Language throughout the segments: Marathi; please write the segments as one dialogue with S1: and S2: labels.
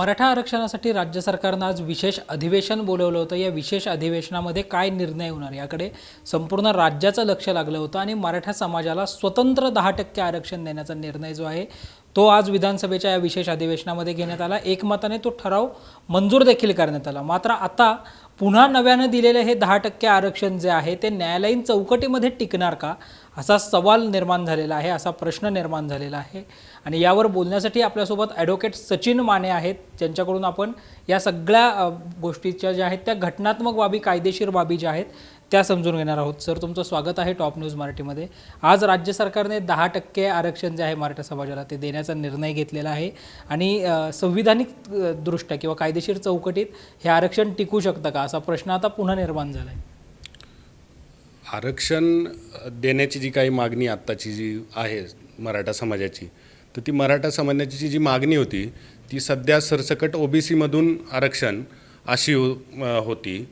S1: मराठा आरक्षणासाठी राज्य सरकारनं आज विशेष अधिवेशन बोलवलं होतं. या विशेष अधिवेशनामध्ये काय निर्णय होणार याकडे संपूर्ण राज्याचं लक्ष लागलं होतं आणि मराठा समाजाला स्वतंत्र दहा टक्के आरक्षण देण्याचा निर्णय जो आहे तो आज विधानसभेच्या या विशेष अधिवेशनामध्ये घेण्यात आला. एकमताने तो ठराव मंजूर देखील करण्यात आला. मात्र आता पुन्हा नव्यानं दिलेलं हे दहा टक्के आरक्षण जे आहे ते न्यायालयीन चौकटीमध्ये टिकणार का? असा सवाल निर्माण झालेला आहे असा प्रश्न निर्माण झालेला आहे. आणि यावर बोलण्यासाठी आपल्यासोबत ॲडव्होकेट सचिन माने आहेत ज्यांच्याकडून आपण या सगळ्या गोष्टीच्या ज्या आहेत त्या घटनात्मक बाबी कायदेशीर बाबी ज्या आहेत त्या समजून घेणार आहोत. सर तुमचं स्वागत आहे टॉप न्यूज मराठीमध्ये. आज राज्य सरकारने दहा टक्के आरक्षण जे आहे मराठा समाजाला ते देण्याचा निर्णय घेतलेला आहे. आणि संविधानिक दृष्ट्या किंवा कायदेशीर चौकटीत हे आरक्षण टिकू शकतं का? असा प्रश्न आता पुन्हा निर्माण झाला आहे
S2: आरक्षण देण्याची जी काही मागणी आत्ताची जी आहे मराठा समाजाची तर ती मराठा समाजाची जी मागणी होती ती सध्या सरसकट ओबीसीमधून आरक्षण अशी हो होती.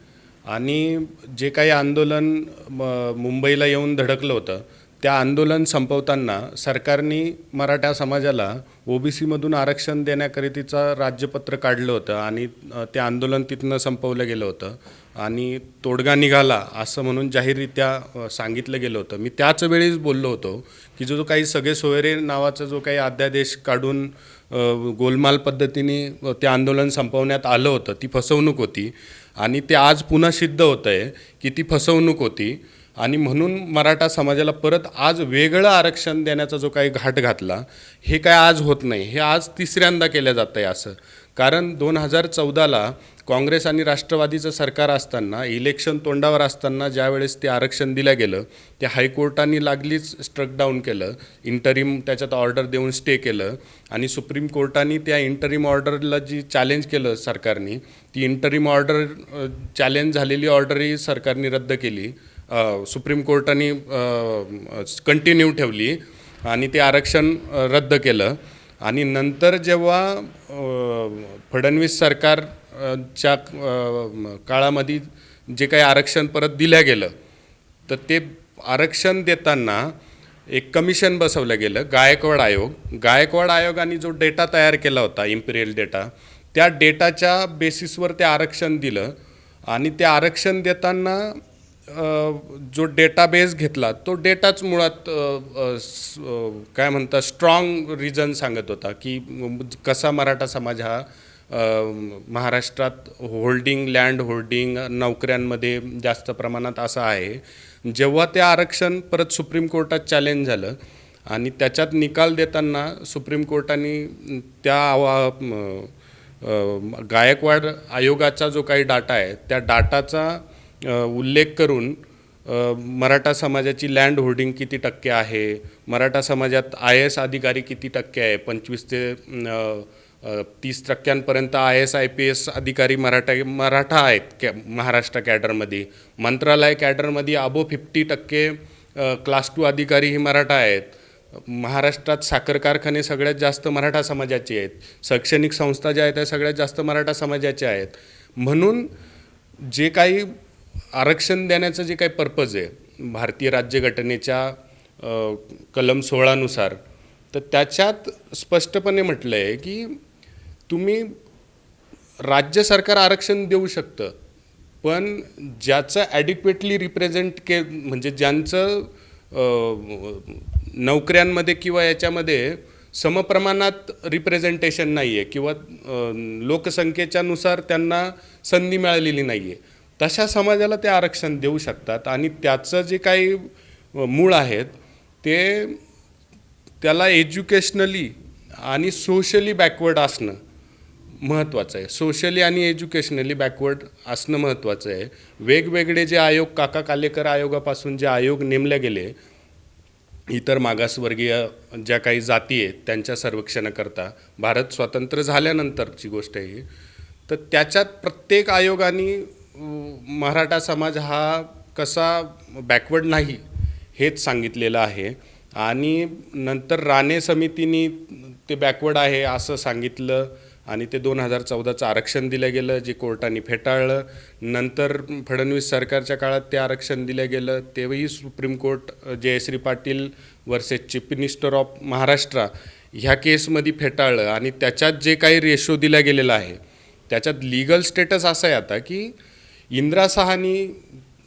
S2: आणि जे काही आंदोलन म- मुंबईला येऊन धडकलं होतं त्या आंदोलन संपवताना सरकारने मराठा समाजाला ओबीसीमधून आरक्षण देण्याकरितीचं राज्यपत्र काढलं होतं आणि ते आंदोलन तिथनं संपवलं गेलं होतं. आणि तोडगा निघाला असं म्हणून जाहीररित्या सांगितलं गेलं होतं. मी त्याच वेळीच बोललो होतो की जो जो काही सगळे सोयरे नावाचा जो काही अध्यादेश काढून गोलमाल पद्धतीने ते आंदोलन संपवण्यात आलं होतं ती फसवणूक होती. आणि ते आज पुन्हा सिद्ध होतं आहे की ती फसवणूक होती. आणि म्हणून मराठा समाजाला परत आज वेगळं आरक्षण देण्याचा जो काही घाट घातला हे काय आज होत नाही. हे आज तिसऱ्यांदा केलं जातं आहे असं. कारण दोन हजार चौदाला काँग्रेस आणि राष्ट्रवादीचं सरकार असताना इलेक्शन तोंडावर असताना ज्यावेळेस ते आरक्षण दिलं गेलं ते हायकोर्टाने लागलीच स्ट्रक डाऊन केलं इंटरिम त्याच्यात ऑर्डर देऊन स्टे केलं आणि सुप्रीम कोर्टाने त्या इंटरिम ऑर्डरला जी चॅलेंज केलं सरकारने ती इंटरिम ऑर्डर चॅलेंज झालेली ऑर्डरही सरकारने रद्द केली. सुप्रीम कोर्टाने कंटिन्यू ठेवली आणि ते आरक्षण रद्द केलं. आणि नंतर जेव्हा फडणवीस सरकारच्या काळामध्ये जे काही आरक्षण परत दिलं गेलं तर ते आरक्षण देताना एक कमिशन बसवलं गेलं गायकवाड आयोग. गायकवाड आयोगाने जो डेटा तयार केला होता इम्पिरियल डेटा त्या डेटाच्या बेसिसवर ते आरक्षण दिलं आणि ते आरक्षण देताना जो डेटाबेस घेतला तो डेटाच मुळात काय म्हणतात स्ट्रॉंग रिझन सांगत होता की कसा मराठा समाज हा महाराष्ट्रात होल्डिंग लँड होल्डिंग नोकऱ्यांमध्ये जास्त प्रमाणात असा आहे. जेव्हा ते आरक्षण परत सुप्रीम कोर्टात चॅलेंज झालं आणि त्याच्यात निकाल देताना सुप्रीम कोर्टाने त्या आवा गायकवाड आयोगाचा जो काही डाटा आहे त्या डाटाचा उल्लेख करून मराठा समाजाची लँड होल्डिंग किती टक्के आहे मराठा समाजात आय एस अधिकारी किती टक्के आहे पंचवीस ते तीस टक्क्यांपर्यंत I S I P S अधिकारी मराठा मराठा आहेत कॅ महाराष्ट्र कॅडरमध्ये. मंत्रालय कॅडरमध्ये अबो फिफ्टी टक्के क्लास टू अधिकारी ही मराठा आहेत. महाराष्ट्रात साखर कारखाने सगळ्यात जास्त मराठा समाजाचे आहेत. शैक्षणिक संस्था ज्या आहेत त्या सगळ्यात जास्त मराठा समाजाच्या आहेत. म्हणून जे काही आरक्षण देण्याचं जे काही पर्पज आहे भारतीय राज्यघटनेच्या कलम सोळानुसार तर त्याच्यात स्पष्टपणे म्हटलं आहे की तुम्ही राज्य सरकार आरक्षण देऊ शकतं पण ज्याचं ॲडिक्वेटली रिप्रेझेंट के म्हणजे ज्यांचं नोकऱ्यांमध्ये किंवा याच्यामध्ये समप्रमाणात रिप्रेझेंटेशन नाही आहे किंवा लोकसंख्येच्यानुसार त्यांना संधी मिळालेली नाही आहे तशा समाजाला ते आरक्षण देऊ शकतात आणि त्याचं जे काही मूळ आहेत ते त्याला एज्युकेशनली आणि सोशली बॅकवर्ड असणं महत्त्वाचं आहे. सोशली आणि एज्युकेशनली बॅकवर्ड असणं महत्त्वाचं आहे. वेगवेगळे जे आयोग काका कालेकर आयोगापासून जे आयोग नेमले गेले इतर मागासवर्गीय ज्या काही जाती आहेत त्यांच्या सर्वेक्षणाकरता भारत स्वतंत्र झाल्यानंतरची गोष्ट आहे ही तर त्याच्यात प्रत्येक आयोगाने मराठा समाज हा कसा बॅकवर्ड नाही हेच सांगितलेलं आहे. आणि नंतर राणे समितीने ते बॅकवर्ड आहे असं सांगितलं आणि ते दोन हजार चौदाचं आरक्षण दिलं गेलं जे कोर्टाने फेटाळलं. नंतर फडणवीस सरकारच्या काळात ते आरक्षण दिलं गेलं. तेव्हाही supreme court Jayashree Patil versus chief minister of Maharashtra ह्या केसमध्ये फेटाळलं. आणि त्याच्यात जे काही रेशो दिला गेलेला आहे त्याच्यात लिगल स्टेटस असं आहे आता की इंदिरा सहानी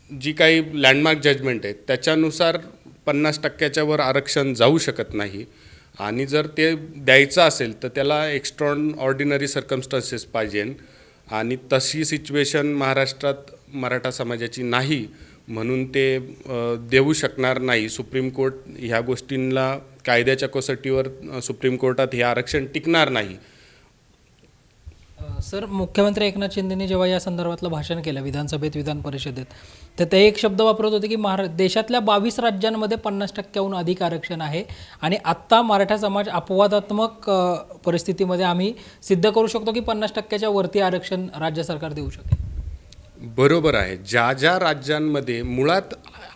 S2: जी काही लँडमार्क जजमेंट आहे त्याच्यानुसार पन्नास टक्क्याच्या वर आरक्षण जाऊ शकत नाही. आणि जर ते द्यायचं असेल तर त्याला एक्स्ट्रॉन ऑर्डिनरी सर्कमस्टन्सेस पाहिजे. आणि तशी सिच्युएशन महाराष्ट्रात मराठा समाजाची नाही म्हणून ते देऊ शकणार नाही. सुप्रीम कोर्ट ह्या गोष्टींना कायद्याच्या कसोटीवर सुप्रीम कोर्टात हे आरक्षण टिकणार नाही.
S1: सर मुख्यमंत्री एकनाथ शिंदेने जेव्हा या संदर्भातलं भाषण केलं विधानसभेत विधान परिषदेत तर ते एक शब्द वापरत होते की महारा देशातल्या बावीस राज्यांमध्ये पन्नास टक्क्याहून अधिक आरक्षण आहे आणि आत्ता मराठा समाज अपवादात्मक परिस्थितीमध्ये आम्ही सिद्ध करू शकतो की पन्नास टक्क्याच्या वरती आरक्षण राज्य सरकार देऊ शकेल?
S2: बरोबर आहे. ज्या ज्या राज्यांमध्ये मुळात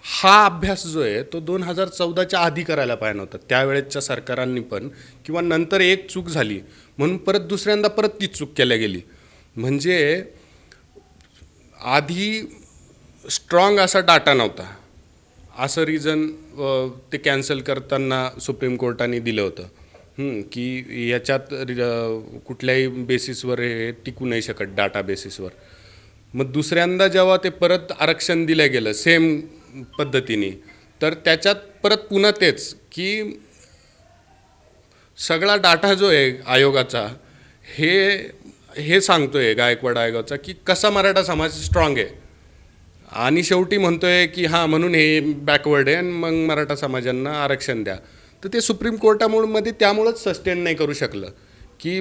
S2: हा अभ्यास जो आहे तो दोन हजार चौदाच्या आधी करायला पाहिजे नव्हता त्यावेळेसच्या सरकारांनी पण किंवा नंतर एक चूक झाली. म्हणून परत दुसऱ्यांदा परत ती चूक केल्या गेली. म्हणजे आधी स्ट्रॉंग असा डाटा नव्हता. असं रिझन ते कॅन्सल करताना सुप्रीम कोर्टाने दिलं होतं. की याच्यात रि- कुठल्याही बेसिसवर हे टिकू नाही शकत डाटा बेसिसवर मग दुसऱ्यांदा जेव्हा ते परत आरक्षण दिलं गेलं सेम पद्धतीने. तर त्याच्यात परत पुन्हा तेच की सगळा डाटा जो आहे आयोगाचा हे हे सांगतोय गायकवाड आयोगाचा की कसा मराठा समाज स्ट्रॉंग आहे. आणि शेवटी म्हणतोय की हां म्हणून हे बॅकवर्ड आहे आणि मग मराठा समाजांना आरक्षण द्या. तर ते सुप्रीम कोर्टामुळे त्यामुळंच सस्टेन नाही करू शकलं. की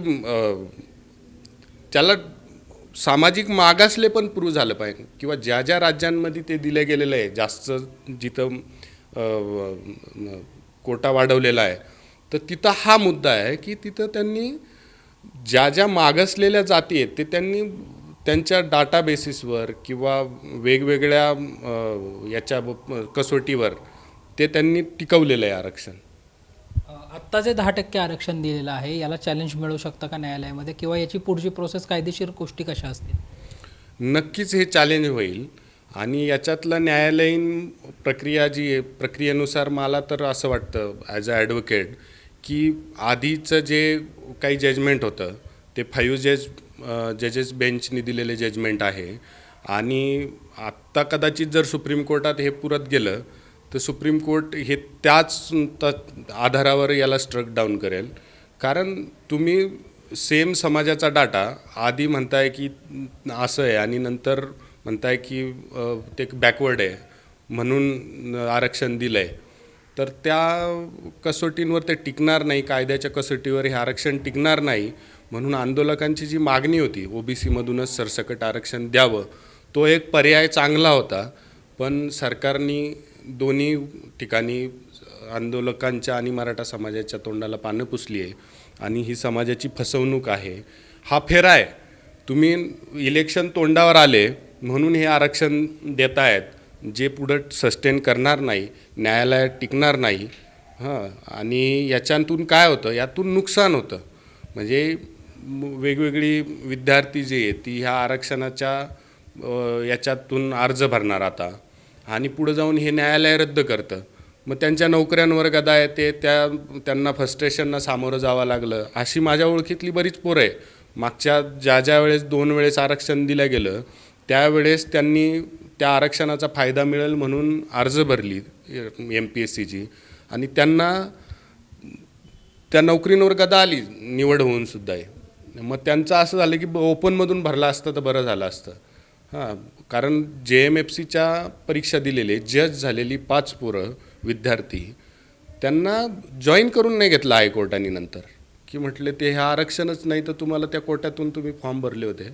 S2: त्याला सामाजिक मागासले पण प्रूव्ह झालं पाहिजे. किंवा ज्या ज्या राज्यांमध्ये ते दिलं गेलेलं आहे जास्त जिथं कोटा वाढवलेला आहे तर तिथं हा मुद्दा आहे की तिथं त्यांनी ज्या ज्या मागासलेल्या जाती आहेत ते त्यांनी त्यांच्या डाटा बेसिसवर किंवा वेगवेगळ्या याच्या कसोटीवर ते त्यांनी टिकवलेलं आहे आरक्षण.
S1: आत्ता जे दहा टक्के आरक्षण दिलेलं आहे याला चॅलेंज मिळू शकतं का न्यायालयामध्ये? किंवा याची पुढची प्रोसेस कायदेशीर गोष्टी कशा असतील?
S2: नक्कीच हे चॅलेंज होईल. आणि याच्यातलं न्यायालयीन प्रक्रिया जी आहे प्रक्रियेनुसार मला तर असं वाटतं ॲज अ ॲडव्होकेट की आधीचं जे काही जजमेंट होतं ते फाईव्ह जज जजेस बेंचने दिलेले जजमेंट आहे. आणि आत्ता कदाचित जर सुप्रीम कोर्टात हे पुरत गेलं तर सुप्रीम कोर्ट हे त्याच त- आधारावर याला स्ट्रक डाऊन करेल. कारण तुम्ही सेम समाजाचा डाटा आधी म्हणताय की असं आहे आणि नंतर म्हणताय की ते बॅकवर्ड आहे म्हणून आरक्षण दिलं आहे तर त्या कसोटींवर ते टिकणार नाही कायद्याच्या कसोटीवर हे आरक्षण टिकणार नाही म्हणून आंदोलकांची जी मागणी होती ओबीसीमधूनच सरसकट आरक्षण द्यावं तो एक पर्याय चांगला होता. पण सरकारने दोन्ही ठिकाणी आंदोलकांच्या आणि मराठा समाजाच्या तोंडाला पानं पुसली आहे आणि ही समाजाची फसवणूक आहे. हा फेरा आहे. तुम्ही इलेक्शन तोंडावर आले म्हणून हे आरक्षण देत आहेत जे पुढं सस्टेन करणार नाही न्यायालयात टिकणार नाही हां आणि याच्यातून काय होतं? यातून नुकसान होतं. म्हणजे वेगवेगळी विद्यार्थी जी आहेत ती ह्या आरक्षणाच्या याच्यातून अर्ज भरणार आता. आणि पुढं जाऊन हे न्यायालय रद्द करतं. मग त्यांच्या नोकऱ्यांवर गदा येते त्या त्यांना फ्रस्ट्रेशनना सामोरं जावं लागलं. अशी माझ्या ओळखीतली बरीच पोरं आहे. मागच्या ज्या ज्या वेळेस दोन वेळेस आरक्षण दिलं गेलं त्यावेळेस त्यांनी त्या आरक्षणाचा फायदा मिळेल म्हणून अर्ज भरली एम पी एस सीची आणि त्यांना त्या नोकरींवर गदा आली निवड होऊन सुद्धा. आहे मग त्यांचं असं झालं की ओपनमधून भरला असतं तर बरं झालं असतं. हां कारण जे एम एफ सीच्या परीक्षा दिलेले जज झालेली पाच पोरं विद्यार्थी त्यांना जॉईन करून नाही घेतलं हायकोर्टाने नंतर. की म्हटले ते हे आरक्षणच नाही तर तुम्हाला त्या कोट्यातून तुम्ही फॉर्म भरले होते.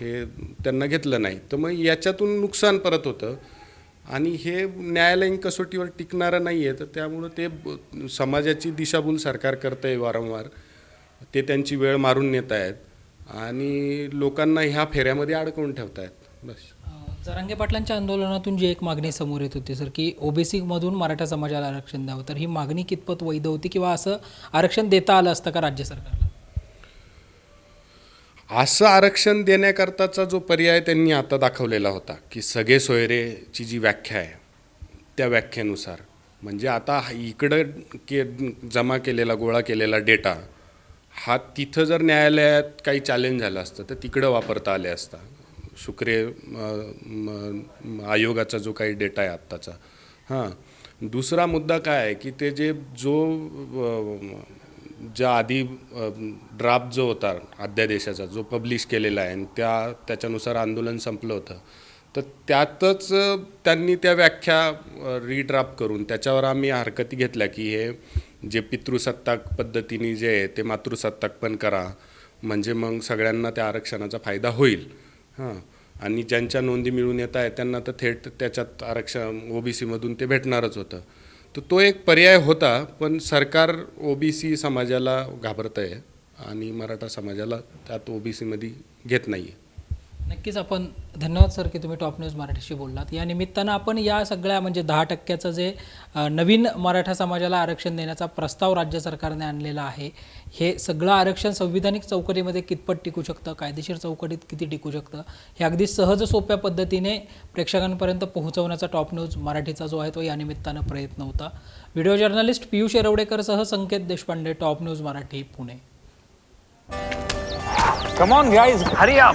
S2: हे त्यांना घेतलं नाही. तर मग याच्यातून नुकसान परत होतं. आणि हे न्यायालयीन कसोटीवर टिकणारं नाही आहे तर त्यामुळं ते समाजाची दिशाभूल सरकार करतं आहे वारंवार. ते त्यांची वेळ मारून नेत आहेत आणि लोकांना ह्या फेऱ्यामध्ये अडकवून ठेवत आहेत बस
S1: जरांगे पाटलांच्या आंदोलनातून जी एक मागणी समोर येत होती सर की ओबीसी मधून मराठा समाजाला आरक्षण द्यावं तर ही मागणी कितपत वैध होती किंवा असं आरक्षण देता आलं असतं का राज्य सरकारला?
S2: असं आरक्षण देण्याकरताचा जो पर्याय त्यांनी आता दाखवलेला होता की सगळे सोयरेची जी व्याख्या आहे त्या व्याख्येनुसार. म्हणजे आता इकडं के जमा केलेला गोळा केलेला डेटा हा तिथं जर न्यायालयात काही चॅलेंज झालं असतं तर तिकडं वापरता आले असता. शुक्रे आयोगाचा जो काही डेटा आहे आत्ताचा. हां. दुसरा मुद्दा काय आहे की ते जे जो ज्या आधी ड्राफ्ट जो होता अध्यादेशाचा जो पब्लिश केलेला आहे आणि त्या त्याच्यानुसार आंदोलन संपलं होतं तर त्यातच त्यांनी त्या व्याख्या रिड्राफ्ट करून त्याच्यावर आम्ही हरकती घेतल्या की हे जे पितृसत्ताक पद्धतीने जे आहे ते मातृसत्ताक पण करा. म्हणजे मग सगळ्यांना त्या आरक्षणाचा फायदा होईल. हां. आणि ज्यांच्या नोंदी मिळून येत आहेत त्यांना तर थेट त्याच्यात आरक्षण ओबीसीमधून ते भेटणारच होतं. तर तो एक पर्याय होता पण सरकार ओबीसी समाजाला घाबरत आहे आणि मराठा समाजाला त्यात ओबीसीमध्ये घेत नाही आहे
S1: नक्कीच आपण धन्यवाद सर की तुम्ही टॉप न्यूज मराठीशी बोललात. या निमित्तानं आपण या सगळ्या म्हणजे दहा टक्क्याचं जे नवीन मराठा समाजाला आरक्षण देण्याचा प्रस्ताव राज्य सरकारने आणलेला आहे हे सगळं आरक्षण संविधानिक चौकटीमध्ये कितपत टिकू शकतं कायदेशीर चौकटीत किती टिकू शकतं हे अगदी सहज सोप्या पद्धतीने प्रेक्षकांपर्यंत पोहोचवण्याचा टॉप न्यूज मराठीचा जो आहे तो या निमित्तानं प्रयत्न होता. Video journalist Piyush येरवडेकरसह Sanket Deshpande top news Marathi Pune.
S3: Come on hurry up